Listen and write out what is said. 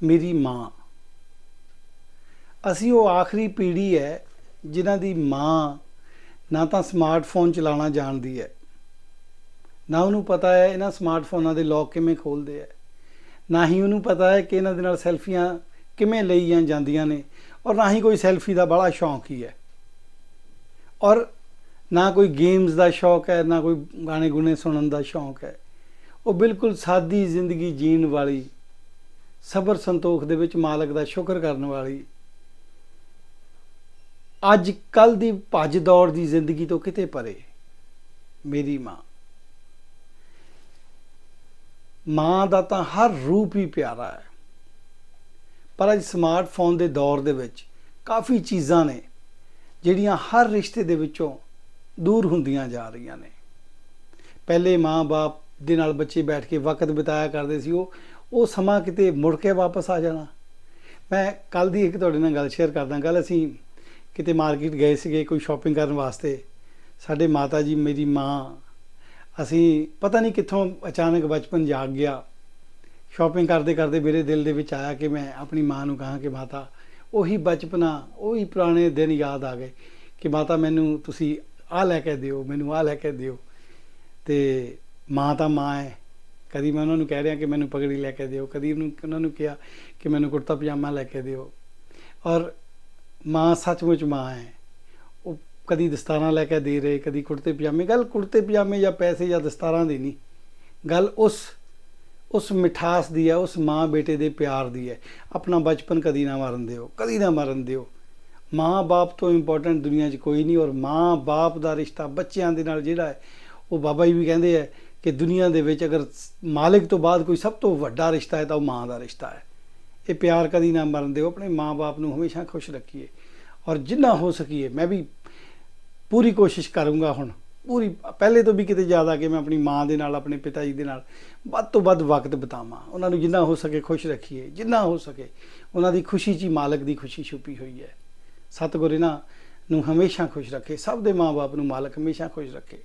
ਮੇਰੀ ਮਾਂ। ਅਸੀਂ ਉਹ ਆਖਰੀ ਪੀੜ੍ਹੀ ਹੈ ਜਿਨ੍ਹਾਂ ਦੀ ਮਾਂ ਨਾ ਤਾਂ ਸਮਾਰਟਫੋਨ ਚਲਾਉਣਾ ਜਾਣਦੀ ਹੈ, ਨਾ ਉਹਨੂੰ ਪਤਾ ਹੈ ਇਹਨਾਂ ਸਮਾਰਟਫੋਨਾਂ ਦੇ ਲੋਕ ਕਿਵੇਂ ਖੋਲਦੇ ਹੈ, ਨਾ ਹੀ ਉਹਨੂੰ ਪਤਾ ਹੈ ਕਿ ਇਹਨਾਂ ਦੇ ਨਾਲ ਸੈਲਫੀਆਂ ਕਿਵੇਂ ਲਈਆਂ ਜਾਂਦੀਆਂ ਨੇ ਔਰ ਨਾ ਹੀ ਕੋਈ ਸੈਲਫੀ ਦਾ ਬੜਾ ਸ਼ੌਂਕ ਹੀ ਹੈ। ਔਰ ਨਾ ਕੋਈ ਗੇਮਸ ਦਾ ਸ਼ੌਕ ਹੈ, ਨਾ ਕੋਈ ਗਾਣੇ ਗੁਣੇ ਸੁਣਨ ਦਾ ਸ਼ੌਕ ਹੈ। ਉਹ ਬਿਲਕੁਲ ਸਾਦੀ ਜ਼ਿੰਦਗੀ ਜੀਣ ਵਾਲੀ ਸਬਰ ਸੰਤੋਖ ਦੇ ਵਿੱਚ ਮਾਲਕ ਦਾ ਸ਼ੁਕਰ ਕਰਨ ਵਾਲੀ। ਅੱਜ ਕੱਲ ਦੀ ਭੱਜ ਦੌੜ ਦੀ ਜ਼ਿੰਦਗੀ ਤੋਂ ਕਿਤੇ ਪਰੇ। ਮੇਰੀ ਮਾਂ। ਮਾਂ ਦਾ ਤਾਂ ਹਰ ਰੂਪ ਹੀ ਪਿਆਰਾ ਹੈ। ਪਰ ਅੱਜ ਸਮਾਰਟਫੋਨ ਦੇ ਦੌਰ ਦੇ ਵਿੱਚ ਕਾਫੀ ਚੀਜ਼ਾਂ ਨੇ, ਜਿਹੜੀਆਂ ਹਰ ਰਿਸ਼ਤੇ ਦੇ ਵਿੱਚੋਂ ਦੂਰ ਹੁੰਦੀਆਂ ਜਾ ਰਹੀਆਂ ਨੇ। ਪਹਿਲੇ ਮਾਂ-ਬਾਪ ਦੇ ਨਾਲ ਬੱਚੇ ਬੈਠ ਕੇ ਵਕਤ ਬਿਤਾਇਆ ਕਰਦੇ ਸੀ, ਉਹ ਉਹ ਸਮਾਂ ਕਿਤੇ ਮੁੜ ਕੇ ਵਾਪਸ ਆ ਜਾਣਾ। ਮੈਂ ਕੱਲ ਦੀ ਇੱਕ ਤੁਹਾਡੇ ਨਾਲ ਗੱਲ ਸ਼ੇਅਰ ਕਰਦਾ। ਕੱਲ ਅਸੀਂ ਕਿਤੇ ਮਾਰਕੀਟ ਗਏ ਸੀਗੇ ਕੋਈ ਸ਼ਾਪਿੰਗ ਕਰਨ ਵਾਸਤੇ। ਸਾਡੇ ਮਾਤਾ ਜੀ, ਮੇਰੀ ਮਾਂ, ਅਸੀਂ ਪਤਾ ਨਹੀਂ ਕਿੱਥੋਂ ਅਚਾਨਕ ਬਚਪਨ ਜਾਗ ਗਿਆ। ਸ਼ਾਪਿੰਗ ਕਰਦੇ ਕਰਦੇ ਮੇਰੇ ਦਿਲ ਦੇ ਵਿੱਚ ਆਇਆ ਕਿ ਮੈਂ ਆਪਣੀ ਮਾਂ ਨੂੰ ਕਹਾਂ ਕਿ ਮਾਤਾ, ਉਹੀ ਬਚਪਨਾ, ਉਹੀ ਪੁਰਾਣੇ ਦਿਨ ਯਾਦ ਆ ਗਏ ਕਿ ਮਾਤਾ ਮੈਨੂੰ ਤੁਸੀਂ ਆਹ ਲੈ ਕੇ ਦਿਓ, ਮੈਨੂੰ ਆਹ ਲੈ ਕੇ ਦਿਓ। ਤੇ ਮਾਂ ਤਾਂ ਮਾਂ ਹੈ। ਕਦੀ ਮੈਂ ਉਹਨਾਂ ਨੂੰ ਕਹਿ ਰਿਹਾ ਕਿ ਮੈਨੂੰ ਪਗੜੀ ਲੈ ਕੇ ਦਿਓ, ਕਦੀ ਉਹਨੂੰ ਉਹਨਾਂ ਨੂੰ ਕਿਹਾ ਕਿ ਮੈਨੂੰ ਕੁੜਤਾ ਪਜਾਮਾ ਲੈ ਕੇ ਦਿਓ। ਔਰ ਮਾਂ ਸੱਚਮੁੱਚ ਮਾਂ ਹੈ। ਉਹ ਕਦੀ ਦਸਤਾਰਾਂ ਲੈ ਕੇ ਦੇ ਰਹੇ, ਕਦੀ ਕੁੜਤੇ ਪਜਾਮੇ। ਗੱਲ ਕੁੜਤੇ ਪਜਾਮੇ ਜਾਂ ਪੈਸੇ ਜਾਂ ਦਸਤਾਰਾਂ ਦੀ ਨਹੀਂ। ਗੱਲ ਉਸ ਉਸ ਮਿਠਾਸ ਦੀ ਹੈ, ਉਸ ਮਾਂ ਬੇਟੇ ਦੇ ਪਿਆਰ ਦੀ ਹੈ। ਆਪਣਾ ਬਚਪਨ ਕਦੀ ਨਾ ਮਾਰਨ ਦਿਓ, ਕਦੀ ਨਾ ਮਾਰਨ ਦਿਓ। ਮਾਂ-ਬਾਪ ਤੋਂ ਇੰਪੋਰਟੈਂਟ ਦੁਨੀਆ 'ਚ ਕੋਈ ਨਹੀਂ ਔਰ ਮਾਂ-ਬਾਪ ਦਾ ਰਿਸ਼ਤਾ ਬੱਚਿਆਂ ਦੇ ਨਾਲ ਜਿਹੜਾ ਹੈ, ਉਹ ਬਾਬਾ ਜੀ ਵੀ ਕਹਿੰਦੇ ਆ ਕਿ ਦੁਨੀਆ ਦੇ ਵਿੱਚ ਅਗਰ ਮਾਲਿਕ ਤੋਂ ਬਾਅਦ ਕੋਈ ਸਭ ਤੋਂ ਵੱਡਾ ਰਿਸ਼ਤਾ ਹੈ ਤਾਂ ਉਹ ਮਾਂ ਦਾ ਰਿਸ਼ਤਾ ਹੈ। ਇਹ ਪਿਆਰ ਕਦੀ ਨਾ ਮਰਨ ਦਿਓ, ਆਪਣੇ ਮਾਂ-ਬਾਪ ਨੂੰ ਹਮੇਸ਼ਾ ਖੁਸ਼ ਰੱਖੀਏ ਔਰ ਜਿੰਨਾ ਹੋ ਸਕੀਏ, ਮੈਂ ਵੀ ਪੂਰੀ ਕੋਸ਼ਿਸ਼ ਕਰੂੰਗਾ ਹੁਣ, ਪੂਰੀ, ਪਹਿਲੇ ਤੋਂ ਵੀ ਕਿਤੇ ਜ਼ਿਆਦਾ ਕਿ ਮੈਂ ਆਪਣੀ ਮਾਂ ਦੇ ਨਾਲ, ਆਪਣੇ ਪਿਤਾ ਜੀ ਦੇ ਨਾਲ ਵੱਧ ਤੋਂ ਵੱਧ ਵਕਤ ਬਿਤਾਵਾਂ। ਉਹਨਾਂ ਨੂੰ ਜਿੰਨਾ ਹੋ ਸਕੇ ਖੁਸ਼ ਰੱਖੀਏ, ਜਿੰਨਾ ਹੋ ਸਕੇ, ਉਹਨਾਂ ਦੀ ਖੁਸ਼ੀ 'ਚ ਹੀ ਮਾਲਕ ਦੀ ਖੁਸ਼ੀ ਛੁਪੀ ਹੋਈ ਹੈ। ਸਤਿਗੁਰ ਇਹਨਾਂ ਨੂੰ ਹਮੇਸ਼ਾ ਖੁਸ਼ ਰੱਖੇ, ਸਭ ਦੇ ਮਾਂ-ਬਾਪ ਨੂੰ ਮਾਲਕ ਹਮੇਸ਼ਾ ਖੁਸ਼ ਰੱਖੇ।